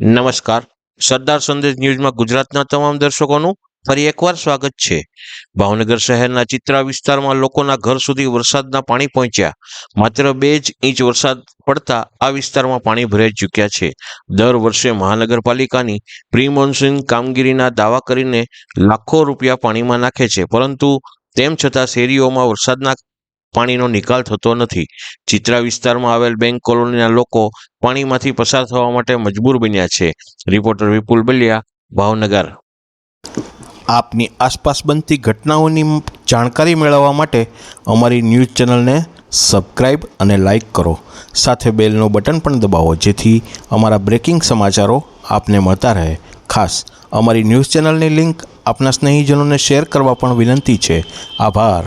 નમસ્કાર. સરદાર સંદેશ ન્યૂઝમાં ગુજરાતના તમામ દર્શકોનું ફરી એકવાર સ્વાગત છે. ભાવનગર શહેરના ચિત્રા વિસ્તારમાં લોકોના ઘર સુધી વરસાદના પાણી પહોંચ્યા. માત્ર બે જ ઇંચ વરસાદ પડતા આ વિસ્તારમાં પાણી ભરાઈ ચૂક્યા છે. દર વર્ષે મહાનગરપાલિકાની પ્રી કામગીરીના દાવા કરીને લાખો રૂપિયા પાણીમાં નાખે છે. પરંતુ તેમ છતાં શેરીઓમાં વરસાદના પાણીનો નિકાલ થતો નથી. ચિત્રા વિસ્તારમાં આવેલ બેંક કોલોનીના લોકો પાણીમાંથી પસાર થવા માટે મજબૂર બન્યા છે. રિપોર્ટર વિપુલ બલિયા, ભાવનગર. આપની આસપાસ બનતી ઘટનાઓની જાણકારી મેળવવા માટે અમારી ન્યૂઝ ચેનલને સબસ્ક્રાઈબ અને લાઈક કરો. સાથે બેલનો બટન પણ દબાવો, જેથી અમારા બ્રેકિંગ સમાચારો આપને મળતા રહે. ખાસ, અમારી ન્યૂઝ ચેનલની લિંક આપના સ્નેહીજનોને શેર કરવા પણ વિનંતી છે. આભાર.